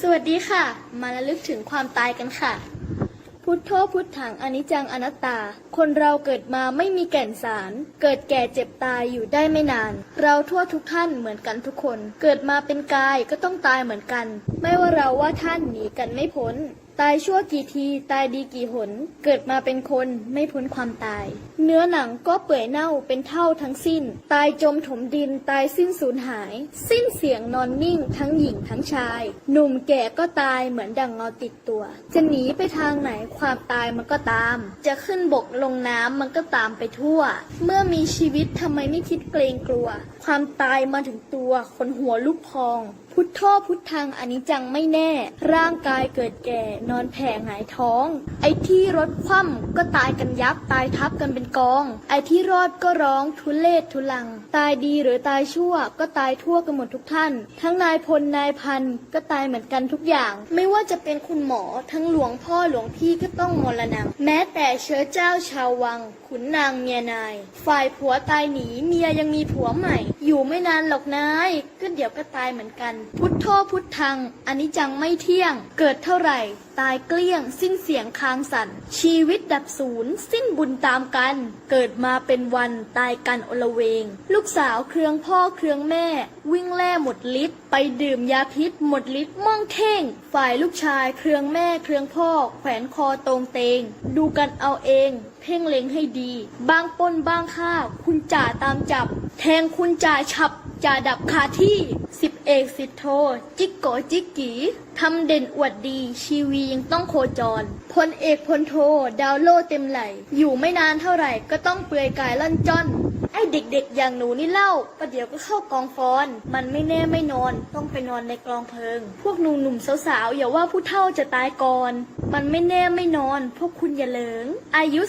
สวัสดีค่ะ มาระลึกถึงความตายกันค่ะ พุทโธพุทธังอนิจจังอนัตตา คนเราเกิดมาไม่มีแก่นสาร เกิดแก่เจ็บตายอยู่ได้ไม่นาน เราทั่วทุกท่านเหมือนกันทุกคน เกิดมาเป็นกายก็ต้องตายเหมือนกัน ไม่ว่าเราว่าท่านหนีกันไม่พ้น ตายชั่วกี่ทีตายดีกี่หน เกิดมาเป็นคนไม่พ้นความตาย เนื้อหนังก็เปื่อยเน่าเป็นเท่าทั้งสิ้น ตายจมถมดินตายสิ้นสูญหาย สิ้นเสียงนอนนิ่งทั้งหญิงทั้งชาย หนุ่มแก่ก็ตายเหมือนดังเงาติดตัว จะหนีไปทางไหนความตายมันก็ตาม จะขึ้นบกลงน้ำมันก็ตามไปทั่ว เมื่อมีชีวิตทำไมไม่คิดเกรงกลัว ความตายมาถึงตัวคนหัวลุกพอง พุทโธพุทธังอนิจจังไม่แน่ ร่างกายเกิดแก่นอนแผ่หงายท้อง ไอ้ที่รถคว่ำก็ตายกันยับตายทับกันเป็นกอง ไอ้ที่รอดก็ร้องทุเลศทุลัง ตายดีหรือตายชั่วก็ตายทั่วกันหมดทุกท่าน ทั้งนายพลนายพันก็ตายเหมือนกันทุกอย่าง ไม่ว่าจะเป็นคุณหมอทั้งหลวงพ่อหลวงพี่ก็ต้องมรณะแม้แต่เชื้อเจ้าชาววัง ขุนนางเมียนาย ฝ่ายผัวตายหนีเมียยังมีผัวใหม่ อยู่ไม่นานหรอกนายก็เดี๋ยวก็ตายเหมือนกันพุทโธพุทธังอันนี้จังไม่เที่ยง เกิดเท่าไหร่ ตายเกลี้ยง สิ้นเสียงคางสั่นชีวิตดับศูนย์ สิ้นบุญตามกัน เกิดมาเป็นวันตายกันอลเวง ลูกสาวเครืองพ่อเครืองแม่ วิ่งแล่หมดฤทธิ์ไปดื่มยาพิษหมดฤทธิ์ม่องเท่ง ฝ่ายลูกชายเครืองแม่เครืองพ่อ แขวนคอตรงเตง ดูกันเอาเอง เพ่งเล็งให้ดี บางปนบางฆ่าคุณจ่าตามจับ แทงคุณจ่าฉับจ่าดับคาที่ เอกสิบโท จิกโกจิกกีทำเด่นอวดดี ชีวียังต้องโคจร พลเอกพลโท ดาวโลเต็มไหล อยู่ไม่นานเท่าไหร่ก็ต้องเปลือยกายล่อนจ้อน ไอเด็กๆ อย่างหนูนี่เล่า ประเดี๋ยวก็เข้ากองฟอน มันไม่แน่ไม่นอน ต้องไปนอนในกลองเพลิง พวกหนุ่มหนุ่มๆสาวๆ อย่าว่าผู้เฒ่าจะตายก่อน มันไม่แน่ไม่นอน พวกคุณอย่าเหลิง อายุ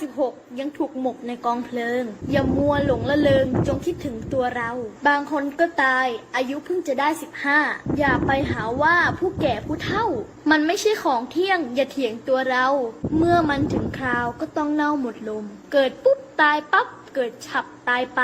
15-16 ยังถูกหมกในกองเพลิง อย่ามัวหลงละเริงจงคิดถึงตัวเรา บางคนก็ตาย อายุเพิ่งจะได้ 15 อย่าไปหาว่าผู้แก่ผู้เฒ่า มันไม่ใช่ของเที่ยง อย่าเถียงตัวเรา เมื่อมันถึงคราวก็ต้องเน่าหมดลม เกิดปุ๊บตายปั๊บ เกิดฉับ ตายไป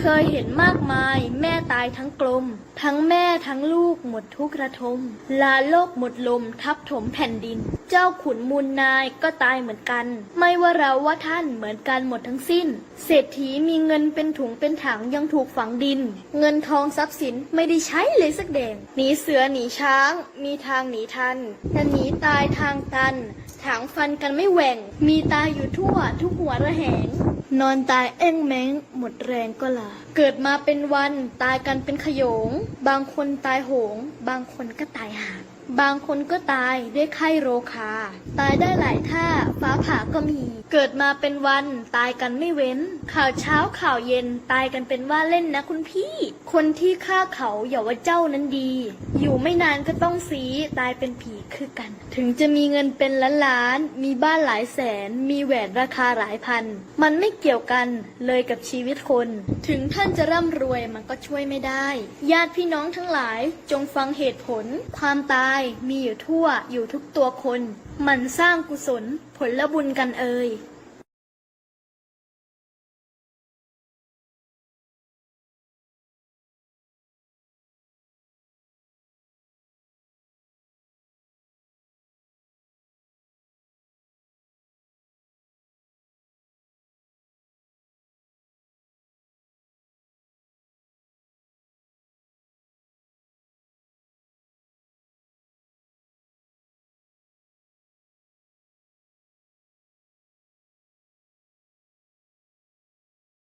เคยเห็นมากมาย แม่ตายทั้งกลม ทั้งแม่ทั้งลูกหมดทุกระทม ลาโลกหมดลมทับถมแผ่นดิน เจ้าขุนมูลนายก็ตายเหมือนกัน ไม่ว่าเราว่าท่านเหมือนกันหมดทั้งสิ้น เศรษฐีมีเงินเป็นถุงเป็นถังยังถูกฝังดิน เงินทองทรัพย์สินไม่ได้ใช้เลยสักแดงหนีเสือหนีช้าง มีทางหนีทันแต่หนีตายทางตันถางฟันกันไม่แหว่ง มีตายอยู่ทั่วทุกหัวระแหง นอนตายเอ้งแมงหมดแรงก็ลา เกิดมาเป็นวันตายกันเป็นขยง บางคนตายโหง บางคนก็ตายหาดบางคนก็ตายด้วยไข้โรคา ตายได้หลายท่า ฟ้าผ่าก็มี เกิดมาเป็นวันตายกันไม่เว้น ข่าวเช้าข่าวเย็นตายกันเป็นว่าเล่นนะคุณพี่ คนที่ฆ่าเขาอย่าว่าเจ้านั้นดี อยู่ไม่นานก็ต้องสีตายเป็นผีคือกัน ถึงจะมีเงินเป็นล้านล้านๆมีบ้านหลายแสน มีแหวนราคาหลายพัน มันไม่เกี่ยวกันเลยกับชีวิตคน ถึงท่านจะร่ำรวยมันก็ช่วยไม่ได้ ญาติพี่น้องทั้งหลายจงฟังเหตุผล ความตายมีอยู่ทั่วอยู่ทุกตัวคนมันสร้างกุศลผลบุญกันเอ่ย